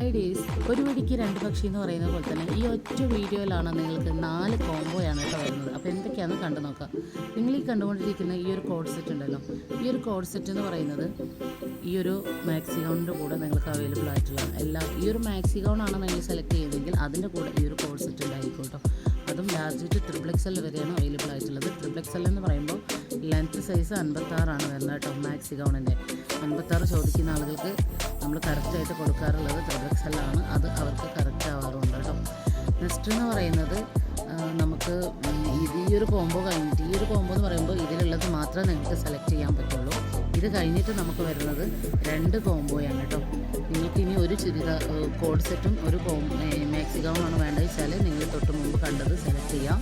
Ladies ഒരു പിടിക്ക് രണ്ട് പക്ഷി എന്ന് പറയുന്ന പോലെ തന്നെ ഈ ഒറ്റ വീഡിയോയിലാണ് നിങ്ങൾക്ക് നാല് കോംബോയാണ് കേട്ടോ വരുന്നത്. അപ്പോൾ എന്തൊക്കെയാണെന്ന് കണ്ടു നോക്കാം. നിങ്ങൾ ഈ കണ്ടുകൊണ്ടിരിക്കുന്ന ഈ ഒരു കോഡ് സെറ്റ് ഉണ്ടല്ലോ ഈ ഒരു കോഡ് സെറ്റ് എന്ന് പറയുന്നത് ഈ ഒരു മാക്സി ഗൗണിന്റെ കൂടെ നിങ്ങൾക്ക് അവൈലബിൾ ആയിട്ടുള്ള എല്ലാ ഈ ഒരു മാക്സി ഗൗൺ ആണ് നിങ്ങൾ സെലക്ട് ചെയ്യുന്നതെങ്കിൽ അതിന്റെ കൂടെ ഈ ഒരു കോഡ് സെറ്റ് ഉണ്ടായിരിക്കും കേട്ടോ. അതും ലാർജ് ടു ട്രിപ്പിൾ വരെയാണ് അവൈലബിൾ ആയിട്ടുള്ളത്. ട്രിപ്പിൾ എന്ന് പറയുമ്പോൾ ലെങ്ത് സൈസ് അൻപത്താറാണ് വരുന്നത് കേട്ടോ മാക്സി ഗൗണിന്റെ അൻപത്താറ് ചോദിക്കുന്ന ആളുകൾക്ക് നമ്മൾ കറക്റ്റായിട്ട് കൊടുക്കാറുള്ളത് ആണ്. അത് അവർക്ക് കറക്റ്റ് ആവാറുണ്ട് കേട്ടോ. നെക്സ്റ്റ് എന്ന് പറയുന്നത് നമുക്ക് ഈ ഒരു കോംബോ കഴിഞ്ഞിട്ട് ഈ ഒരു കോംബോ എന്ന് പറയുമ്പോൾ ഇതിലുള്ളത് മാത്രമേ നിങ്ങൾക്ക് സെലക്ട് ചെയ്യാൻ പറ്റുള്ളൂ. ഇത് കഴിഞ്ഞിട്ട് നമുക്ക് വരുന്നത് രണ്ട് കോംബോയാണ് കേട്ടോ. നിങ്ങൾക്ക് ഇനി ഒരു ചുരിദാർ കോഡ് സെറ്റും ഒരു കോംബോ മാക്സി ഗൗണാണ് വേണ്ടത് വെച്ചാൽ നിങ്ങൾ തൊട്ട് മുമ്പ് കണ്ടത് സെലക്ട് ചെയ്യാം.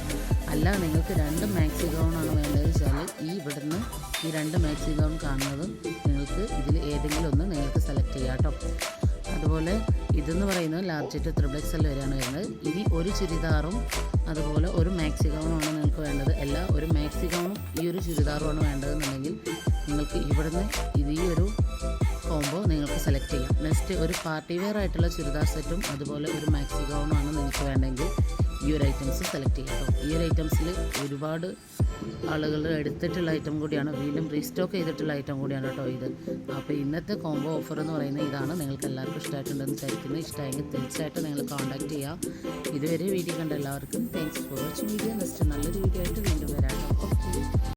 അല്ല നിങ്ങൾക്ക് രണ്ട് മാക്സി ഗൗണാണ് വേണ്ടത് വെച്ചാൽ ഈ ഇവിടുന്ന് ഈ രണ്ട് മാക്സി ഗൗൺ കാണുന്നത്. നിങ്ങൾക്ക് ഇതിൽ ഏതെങ്കിലും ഒന്ന് നിങ്ങൾക്ക് സെലക്ട് ചെയ്യാം കേട്ടോ. അതുപോലെ ഇതെന്ന് പറയുന്നത് ലാർജറ്റ് ത്രിബിൾ എക്സ് വരെയാണ് വരുന്നത്. ഇനി ഒരു ചുരിദാറും അതുപോലെ ഒരു മാക്സി നിങ്ങൾക്ക് വേണ്ടത്. എല്ലാ ഒരു മാക്സി ഗൗണും ഈ ഒരു ചുരിദാറുമാണ് വേണ്ടതെന്നുണ്ടെങ്കിൽ നിങ്ങൾക്ക് ഇവിടുന്ന് ഇത് ഈ ഒരു കോംബോ നിങ്ങൾക്ക് സെലക്ട് ചെയ്യാം. നെക്സ്റ്റ് ഒരു പാർട്ടി വെയർ ആയിട്ടുള്ള ചുരിദാർ സെറ്റും അതുപോലെ ഒരു മാക്സി നിങ്ങൾക്ക് വേണ്ടെങ്കിൽ ഈ ഒരു ഐറ്റംസ് സെലക്ട് ചെയ്യാം കേട്ടോ. ഈ ഒരു ഐറ്റംസിൽ ഒരുപാട് ആളുകൾ എടുത്തിട്ടുള്ള ഐറ്റം കൂടിയാണ്. വീണ്ടും റീസ്റ്റോക്ക് ചെയ്തിട്ടുള്ള ഐറ്റം കൂടിയാണ് കേട്ടോ ഇത്. അപ്പോൾ ഇന്നത്തെ കോംബോ ഓഫർ എന്ന് പറയുന്നത് ഇതാണ്. നിങ്ങൾക്ക് എല്ലാവർക്കും ഇഷ്ടമായിട്ടുണ്ടെന്ന് വിചാരിക്കുന്നത് ഇഷ്ടമായെങ്കിൽ തീർച്ചയായിട്ടും നിങ്ങൾ കോൺടാക്റ്റ് ചെയ്യാം. ഇതുവരെ വീഡിയോ കണ്ട എല്ലാവർക്കും thanks for watching video next നല്ലൊരു വീഡിയോ ആയിട്ട് വീണ്ടും വരാം.